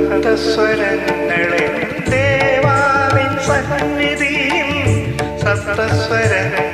സപ്തസ്വരങ്ങളെ ദേവാവിൻ സന്നിധിയും സപ്തസ്വരങ്ങൾ